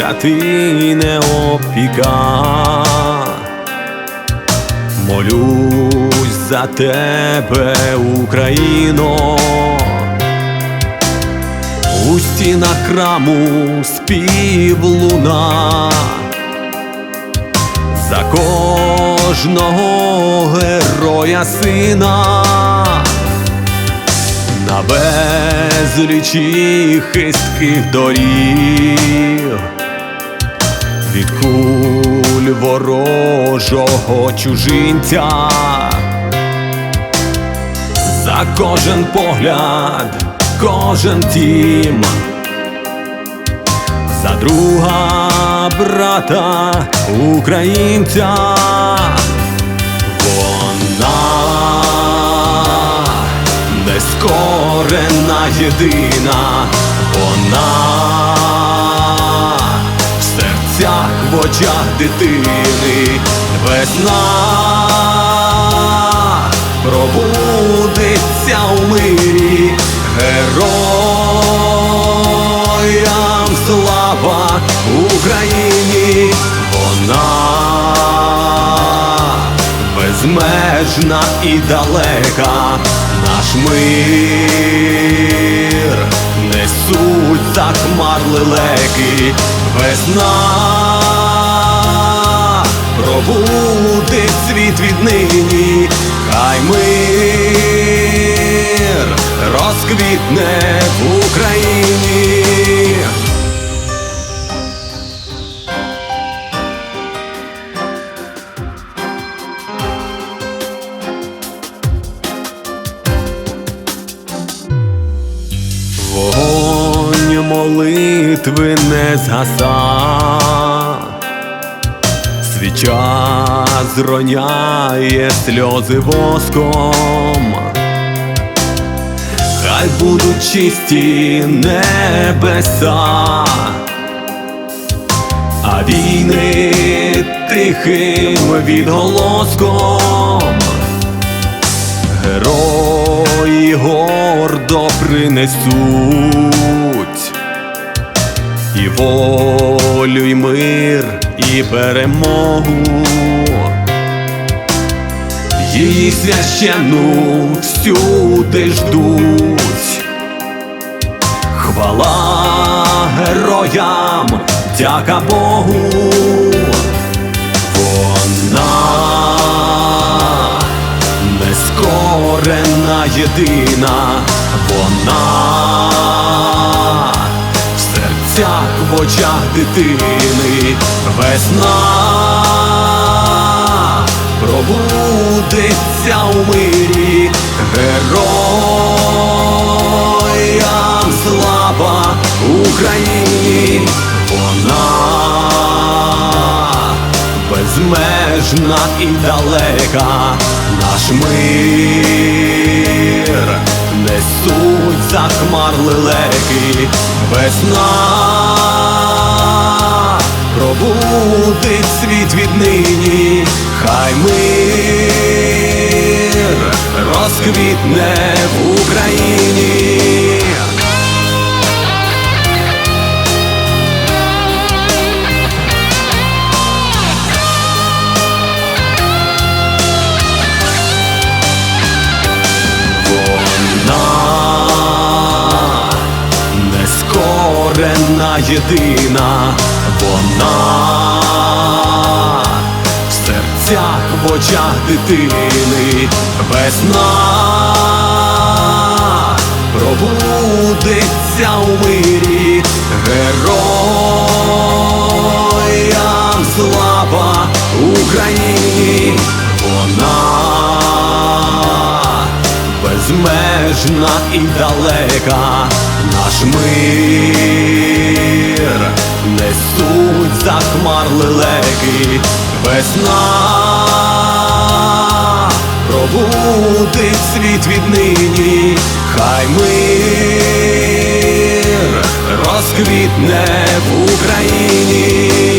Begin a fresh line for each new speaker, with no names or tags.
Святий не опіка, молюсь за тебе, Україно, у стінах храму спів луна, за кожного героя сина. На безлічі хистких доріг, від куль ворожого чужинця, за кожен погляд, кожен тім, за друга брата українця. Вона нескорена єдина, вона очах дитини. Весна пробудеться у мирі. Героям слава Україні, вона безмежна і далека, наш мир несуть за хмар лелеки, весна пробудить світ віднині, хай мир розквітне в Україні. Вогонь молитви не згаса, свіча зроняє сльози воском, хай будуть чисті небеса, а війни тихим відголоском. Герої гордо принесуть і волю, і мир, і перемогу. Її священну всюди ждуть. Хвала героям, дяка Богу. Вона нескорена єдина, вона в в очах дитини. Весна пробудеться у мирі. Героям слава Україні, вона безмежна і далека, наш мир несуть за хмар лелеки, весна пробудить світ віднині, хай мир розквітне в Україні. Єдина, вона. В серцях в очах дитини весна. Пробудеться у мирі героям слава Україні, безмежна і далека, наш мир несуть за хмар лелеки, весна пробудить світ віднині, хай мир розквітне в Україні.